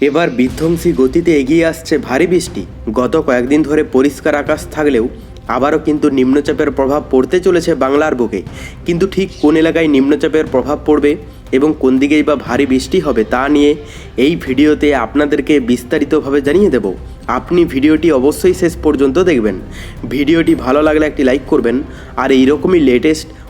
এবার বিধ্বংসী গতিতে এগিয়ে আসছে ভারী বৃষ্টি। গত কয়েকদিন ধরে পরিষ্কার আকাশ থাকলেও আবারও কিন্তু নিম্নচাপের প্রভাব পড়তে চলেছে বাংলার বুকে। কিন্তু ঠিক কোন এলাকায় নিম্নচাপের প্রভাব পড়বে এবং কোন দিকেই বা ভারী বৃষ্টি হবে তা নিয়ে এই ভিডিওতে আপনাদেরকে বিস্তারিতভাবে জানিয়ে দেব। আপনি ভিডিওটি অবশ্যই শেষ পর্যন্ত দেখবেন। ভিডিওটি ভালো লাগলে একটি লাইক করবেন। আর এইরকমই লেটেস্ট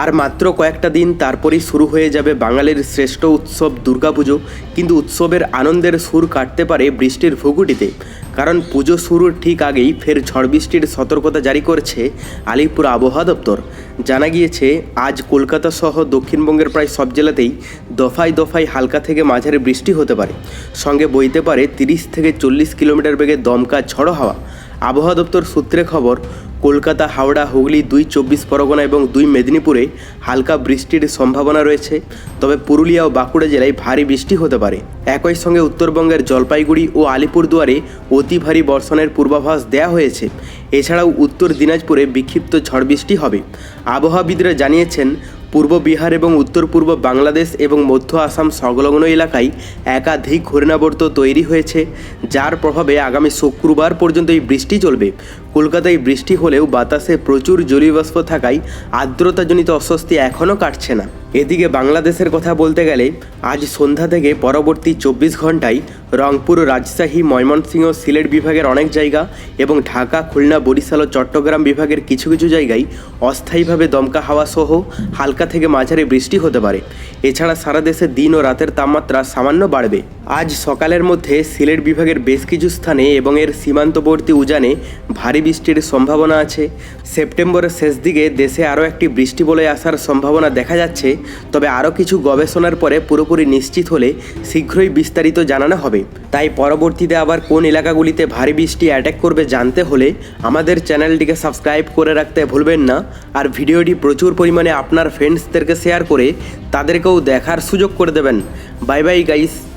আর মাত্র কয়েকটা দিন তারপরেই শুরু হয়ে যাবে বাঙালির শ্রেষ্ঠ উৎসব দুর্গাপুজো। কিন্তু উৎসবের আনন্দের সুর কাটতে পারে বৃষ্টির ভুগুটিতে কারণ পুজো শুরুর ঠিক আগেই ফের ঝড় বৃষ্টির সতর্কতা জারি করেছে আলিপুর আবহাওয়া দপ্তর। জানা গিয়েছে, আজ কলকাতা সহ দক্ষিণবঙ্গের প্রায় সব জেলাতেই দফায় দফায় হালকা থেকে মাঝারি বৃষ্টি হতে পারে। সঙ্গে বইতে পারে তিরিশ থেকে চল্লিশ কিলোমিটার বেগে দমকা ঝড়ো হাওয়া। আবহাওয়া দপ্তর সূত্রে খবর, কলকাতা, হাওড়া, হুগলি দুই চব্বিশ পরগনা এবং দুই মেদিনীপুরে হালকা বৃষ্টির সম্ভাবনা রয়েছে। তবে পুরুলিয়া ও বাঁকুড়া জেলায় ভারী বৃষ্টি হতে পারে। একই সঙ্গে উত্তরবঙ্গের জলপাইগুড়ি ও আলিপুরদুয়ারে অতি ভারী বর্ষণের পূর্বাভাস দেওয়া হয়েছে। এছাড়াও উত্তর দিনাজপুরে বিক্ষিপ্ত ঝড় বৃষ্টি হবে। আবহাওয়াবিদরা জানিয়েছেন পূর্ব বিহার এবং উত্তর পূর্ব বাংলাদেশ এবং মধ্য আসাম সংলগ্ন এলাকায় একাধিক ঘূর্ণাবর্ত তৈরি হয়েছে, যার প্রভাবে আগামী শুক্রবার পর্যন্ত এই বৃষ্টি চলবে। কলকাতায় বৃষ্টি হলেও বাতাসে প্রচুর জলীয়বাষ্প থাকায় আর্দ্রতাজনিত অস্বস্তি এখনও কাটছে না। এদিকে বাংলাদেশের কথা বলতে গেলে, আজ সন্ধ্যা থেকে পরবর্তী চব্বিশ ঘন্টায় রংপুর, রাজশাহী, ময়মনসিংহ, সিলেট বিভাগের অনেক জায়গা এবং ঢাকা, খুলনা, বরিশাল ও চট্টগ্রাম বিভাগের কিছু কিছু জায়গায় অস্থায়ীভাবে দমকা হাওয়া সহ হালকা থেকে মাঝারি বৃষ্টি হতে পারে। এছাড়া সারা দেশে দিন ও রাতের তাপমাত্রা সামান্য বাড়বে। আজ সকালের মধ্যে সিলেট বিভাগের বেশ কিছু স্থানে এবং এর সীমান্তবর্তী উজানে ভারী বৃষ্টির সম্ভাবনা আছে। সেপ্টেম্বরের শেষ দিকে দেশে আরও একটি বৃষ্টি বলে আসার সম্ভাবনা দেখা যাচ্ছে। তবে আরও কিছু গবেষণার পরে পুরোপুরি নিশ্চিত হলে শীঘ্রই বিস্তারিত জানানো হবে। তাই পরবর্তীতে আবার কোন এলাকাগুলিতে ভারী বৃষ্টি অ্যাটাক করবে জানতে হলে আমাদের চ্যানেলটিকে সাবস্ক্রাইব করে রাখতে ভুলবেন না। আর ভিডিওটি প্রচুর পরিমাণে আপনার ফ্রেন্ডসদেরকে শেয়ার করে তাদেরকেও দেখার সুযোগ করে দেবেন। Bye bye guys